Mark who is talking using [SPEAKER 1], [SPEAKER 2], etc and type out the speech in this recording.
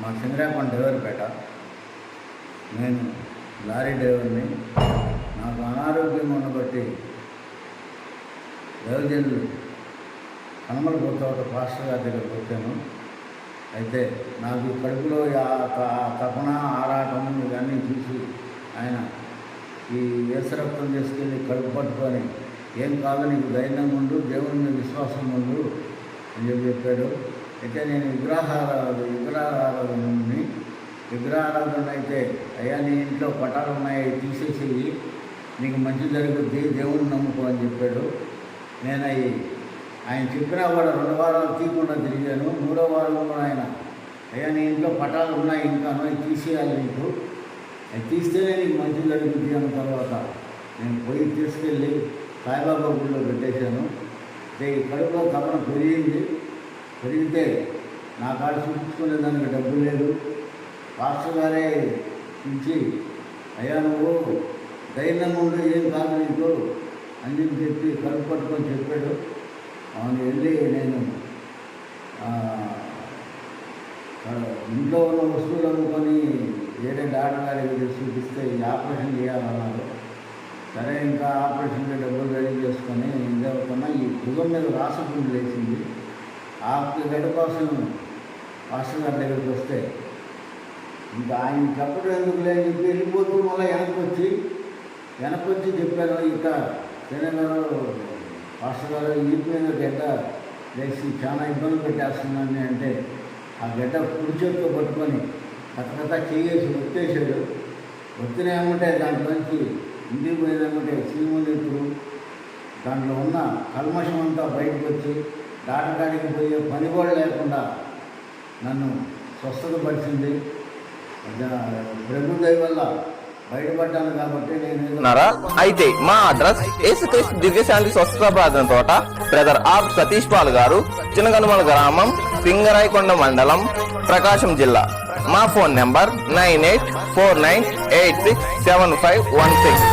[SPEAKER 1] మా సింగరాపం డ్రైవర్పేట నేను లారీ డ్రైవర్ని నాకు అనారోగ్యం ఉండబట్టి దైవజనులు కనుమల చోట పాస్టర్ గారి దగ్గరికి వచ్చాను. అయితే నాకు ఈ కడుపులో ఆ త- ఆ తపన ఆరాటం ఇవన్నీ చూసి ఆయన ఈ వేసరక్తం తీసుకెళ్ళి కడుపు పట్టుకొని ఏం కాదు నీకు ధైర్యం ఉండు దేవుని మీద విశ్వాసం ఉండు అని చెప్పి చెప్పాడు. అయితే నేను విగ్రహారాధ విగ్రహారాధనని విగ్రహారాధన అయితే అయ్యా నీ ఇంట్లో పటాలు ఉన్నాయి తీసేసేవి నీకు మంచి జరుగుద్ది దేవుడిని నమ్ముకో అని చెప్పాడు. నేను అవి ఆయన చెప్పినా కూడా రెండు వారాలు తీయకుండా తిరిగాను. మూడో వారం కూడా ఆయన అయ్యా నీ ఇంట్లో పటాలు ఉన్నాయి ఇంకా అవి తీసేయాలి నీకు. అవి తీస్తేనే నీకు మంచి జరుగుద్ది అన్న తర్వాత నేను పోయి తీసుకెళ్ళి సాయిబాబా గుడిలో పెట్టేశాను. అయితే ఈ కడుపులో తపన పెరిగింది. పెరిగితే నా కాడ చూపించుకునే దానికి డబ్బు లేదు. పాస్టర్ గారే నుంచి అయ్యా నువ్వు ధైర్యంగా ఉంటే ఏం కాదు నీకు అని చెప్పి చెప్పి కడుపు పట్టుకొని చెప్పాడు. అవును వెళ్ళి నేను ఇంట్లో ఉన్న వస్తువులు అమ్ముకొని వేరే డాక్టర్ గారికి చూపిస్తే ఈ ఆపరేషన్ చేయాలన్నారు సరే ఇంకా ఆపరేషన్కి డబ్బులు రెడీ చేసుకొని ఏం ఈ భుజం మీద రాసకుండా లేచింది. ఆ గడ్డ కోసం మాస్టర్ గారి దగ్గరికి వస్తే ఇంకా ఆయన చెప్పడం ఎందుకు లేని చెప్పి వెళ్ళిపోతూ మళ్ళీ వెనక్కి వచ్చి వెనక్కి వచ్చి చెప్పాను ఇక తెలంగాణలో మాస్టర్ గారు ఈపు గడ్డ లేచి చాలా ఇబ్బంది పెట్టేస్తున్నాను అంటే ఆ గడ్డ కుడి చేతితో పట్టుకొని కథ చేసి వచ్చేసాడు. వచ్చినాయమంటే దాంట్లోంచి దాంట్లో నుంచి ఇంటికి పోయేదేమంటే దాంట్లో ఉన్న కల్మషం అంతా బయటకు వచ్చి డాక్టర్ పోయే పని కూడా లేకుండా నన్ను స్వస్థతపరిచింది. ప్రభు వల్ల బయటపడ్డాను కాబట్టి నేను
[SPEAKER 2] అయితే మా అడ్రస్ యేసుక్రీస్తు దివ్యశాంతి స్వస్థత ప్రార్థన తోట బ్రదర్ ఆర్ సతీష్ పాల్ గారు చినగనుమల గ్రామం పింగరాయకొండ మండలం ప్రకాశం జిల్లా. మా phone number nine eight four nine eight six seven five one six.